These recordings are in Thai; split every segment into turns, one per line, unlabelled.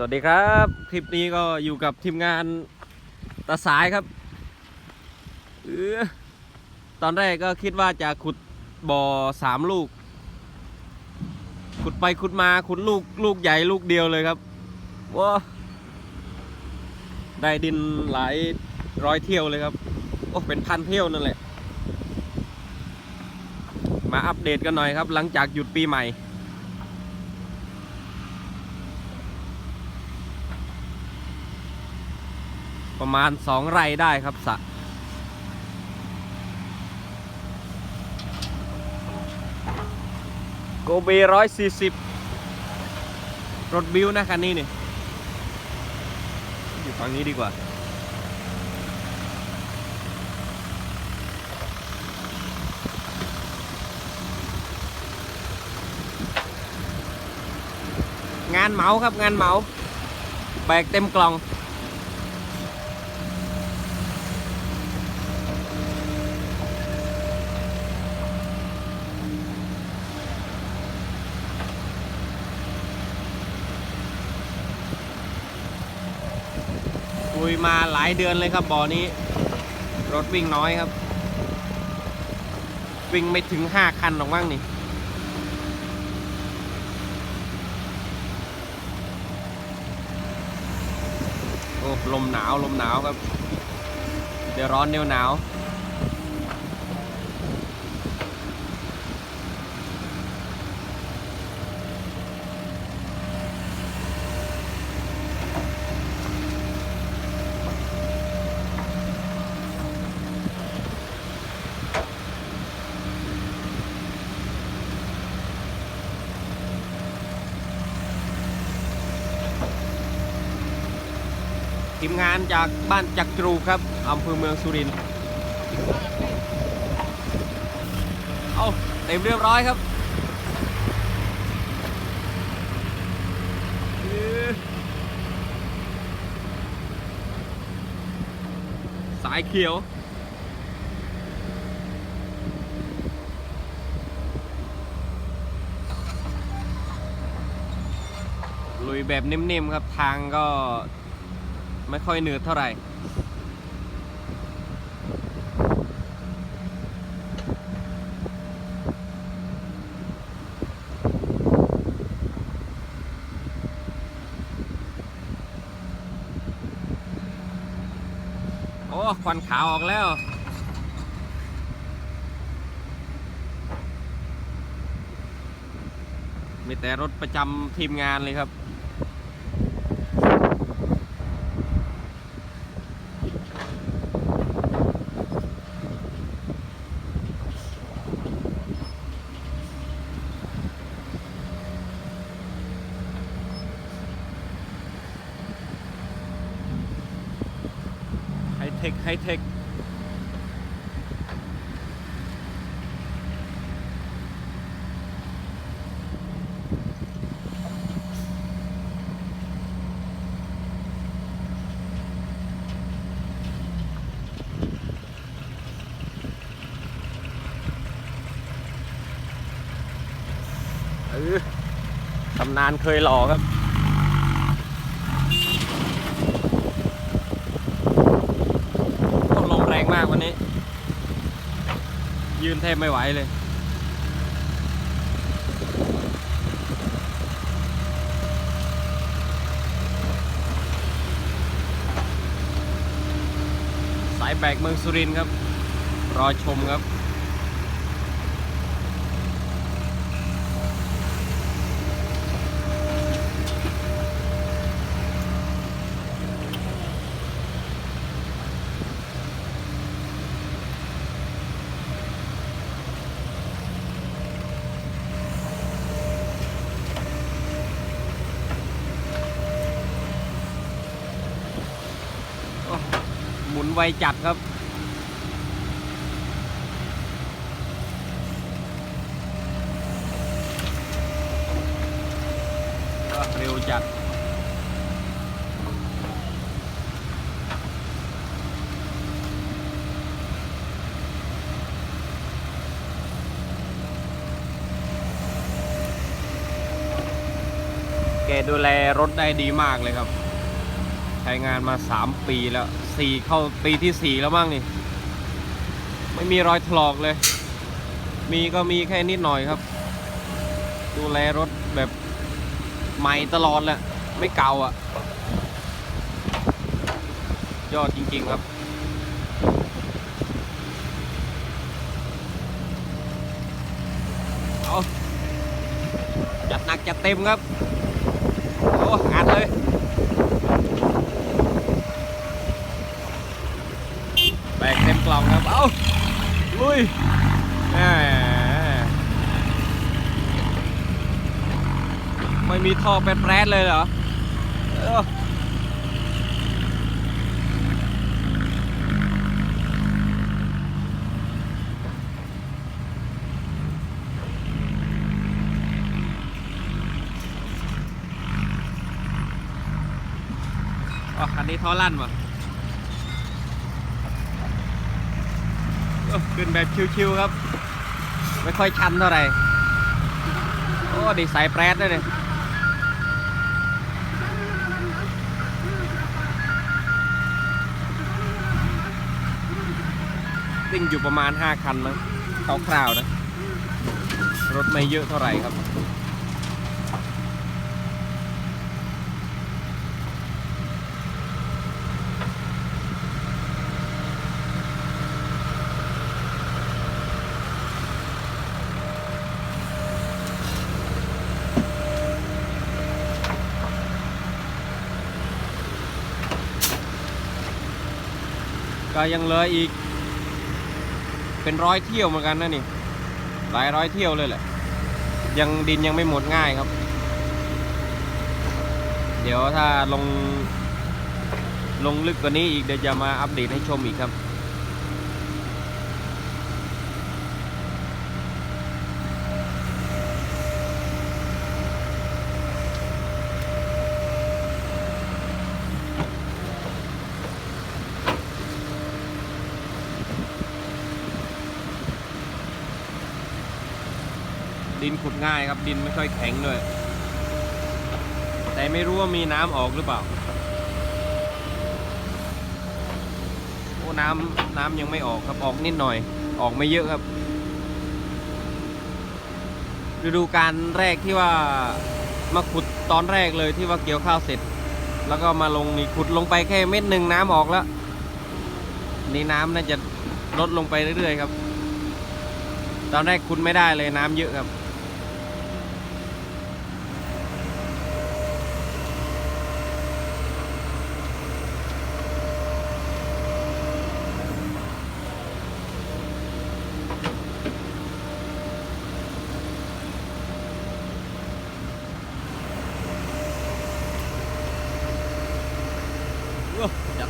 สวัสดีครับ คลิปนี้ก็อยู่กับทีมงานตาสายครับออตอนแรกก็คิดว่าจะขุดบ่อสามลูก ขุดไปขุดมาขุดลูกลูกใหญ่ลูกเดียวเลยครับว้าได้ดินหลายร้อยเที่ยวเลยครับ โอ้เป็นพันเที่ยวนั่นแหละ มาอัปเดตกันหน่อยครับ หลังจากหยุดปีใหม่ ประมาณสองไร่ได้ครับสระโกเบร้อยสี่สิบรถบิวนะคันนี้นี่ อยู่ฝั่งนี้ดีกว่า งานเหมาครับงานเหมา แบกเต็มกล่อง ยมาหลายเดือนเลยครับบ่อนี้ รถวิ่งน้อยครับ วิ่งไม่ถึงห้าคันหรอกมั้งนี่โอ้ลมหนาวลมหนาวครับ เดี๋ยวร้อนเดี๋ยวหนาว ทีมงานจากบ้านจักรูครับอำเภอเมืองสุรินทร์เอาเต็มเรียบร้อยครับสายเขียวลุยแบบนิ่มๆครับทางก็ ไม่ค่อยเหนืดเท่าไหร่โอ้ควันขาวออกแล้วมีแต่รถประจำทีมงานเลยครับ คไฮเทคตำนานเคยหล่อครับ โอ้ลมแรงมากวันนี้ ยืนแทบไม่ไหวเลย สายแบกเมืองสุรินทร์ครับ รอชมครับ ไวจัดครับ ก็เร็วจัดแกดูแลรถได้ดีมากเลยครับ ช้งานมา 3 ปีแล้ว4เข้าปีที่ 4 แล้วมั้งนี่ ไม่มีรอยถลอกเลย มีก็มีแค่นิดหน่อยครับ ดูแลรถแบบใหม่ตลอดแหละไม่เก่าอะ ยอดจริง ๆ ครับเอาจัดหนักจัดเต็มครับ โอ้อัดเลย แบกเต็มกล่องครับ เอาลุ ยแหมไม่มีท่อแปรดเลยเหรอเอออ๋อคันนี้ท่อลั่นวะ เออ ขึ้นแบบชิวๆครับ ไม่ค่อยชันเท่าไหร่ โอ้ดีไซน์แปรดด้วยเนี่ยวิ่งอยู่ประมาณ 5 คันมั้งคร่าวๆนะ รถไม่เยอะเท่าไหร่ครับ ก็ยังเลยออีก เป็นร้อยเที่ยวเหมือนกันนะนี่ หลายร้อยเที่ยวเลยแหละ ยังดินยังไม่หมดง่ายครับ เดี๋ยวถ้าลงลงลึกกว่านี้อีกเดี๋ยวจะมาอัปเดตให้ชมอีกครับ ดินขุดง่ายครับดินไม่ค่อยแข็งด้วย แต่ไม่รู้ว่ามีน้ำออกหรือเปล่าโอ้น้ำน้ำยังไม่ออกครับออกนิดหน่อย ออกไม่เยอะครับ ฤดูการแรกที่ว่ามาขุดตอนแรกเลยที่ว่าเกี่ยวข้าวเสร็จ แล้วก็มาลงนี่ขุดลงไปแค่เม็ดหนึ่งน้ำออกแล้วนี่น้ำน่าจะลดลงไปเรื่อยๆครับ ตอนแรกขุดไม่ได้เลยน้ำเยอะครับ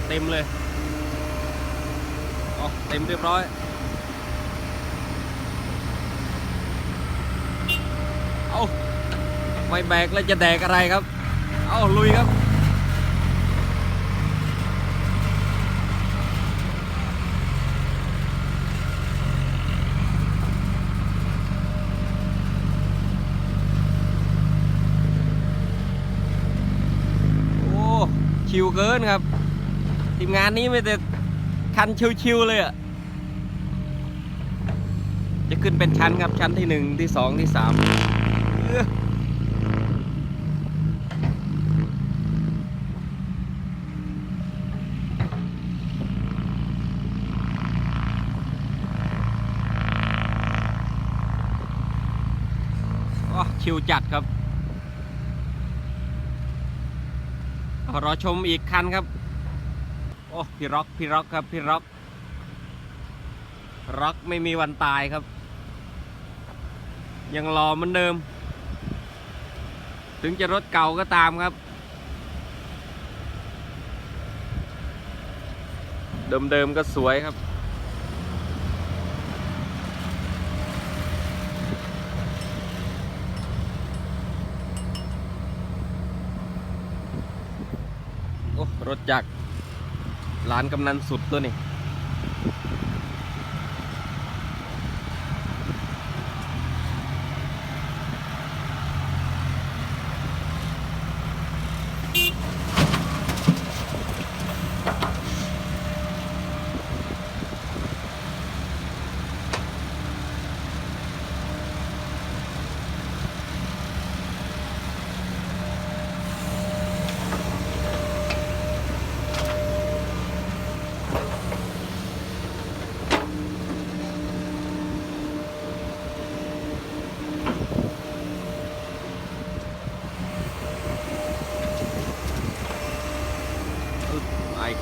เต็มเลยอ๋อเต็มเรียบร้อยเอาไม่แบกแล้วจะแดกอะไรครับ เอาลุยครับโอ้ชิวเกินครับ ทีมงานนี้ไม่แต่คันชิวๆเลยอะจะขึ้นเป็นชั้นครับชั้นที่หนึ่งที่สองที่สามชิวจัดครับรอชมอีกคันครับ โอ้พี่ร็อกพี่ร็อกครับพี่ร็อกร็อกไม่มีวันตายครับ ยังรอเหมือนเดิม ถึงจะรถเก่าก็ตามครับ เดิมๆก็สวยครับโอ้รถจักร ร้านกำนันสุดตัวนี่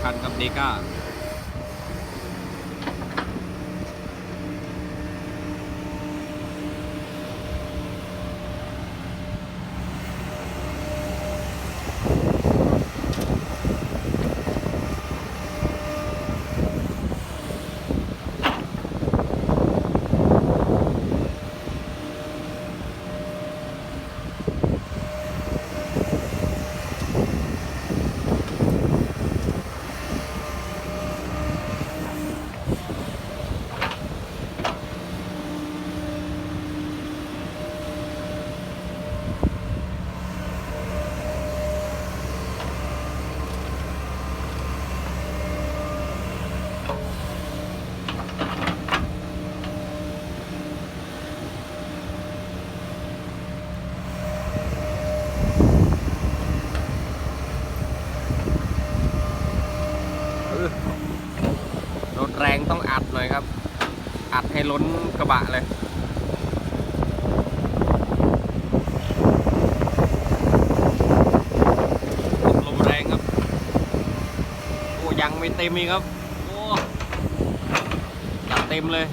คันครับเดก้า ให้ล้นกระบะเลยลมแรงครับ โอ้ยังไม่เต็มอีกครับ โอ้จัดเต็มเลย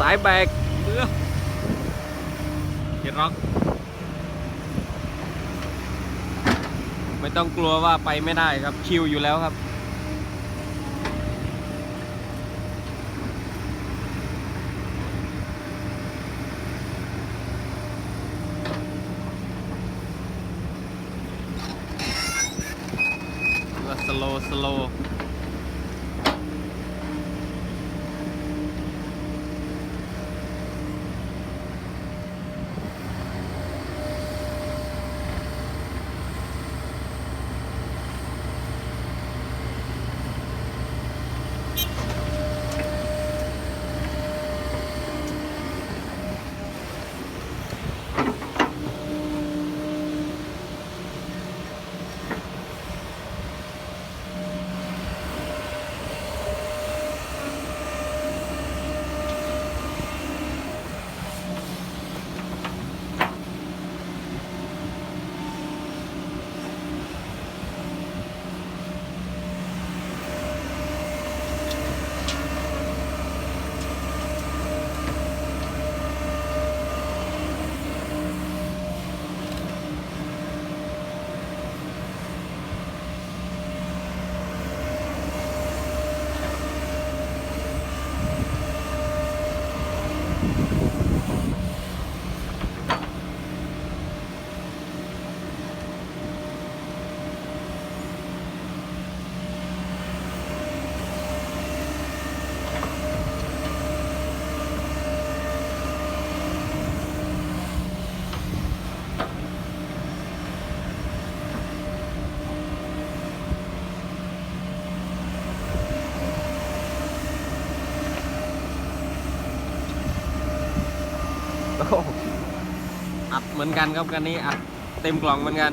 สายแบกเรือเขียนร็อก ไม่ต้องกลัวว่าไปไม่ได้ครับชิวอยู่แล้วครับสโลสโล เหมือนกันครับกันนี้อัดเต็มกล่องเหมือนกัน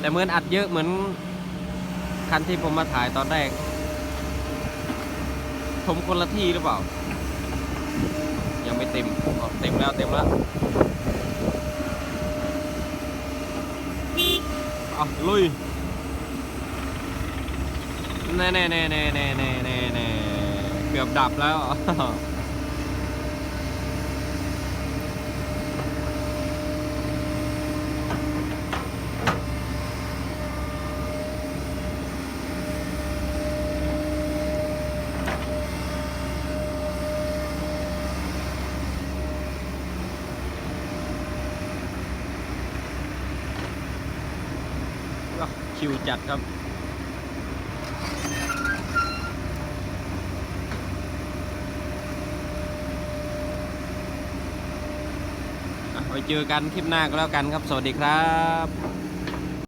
แต่เหมือนอัดเยอะเหมือนคันที่ผมมาถ่ายตอนแรก ผมคนละที่หรือเปล่า ยังไม่เต็มเต็มแล้วเต็มแล้วอะลุยแน่แน่แน่แน่แน่แน่เกือบดับแล้ว ชิวจัดครับ ไว้เจอกันคลิปหน้าก็แล้วกันครับ สวัสดีครับ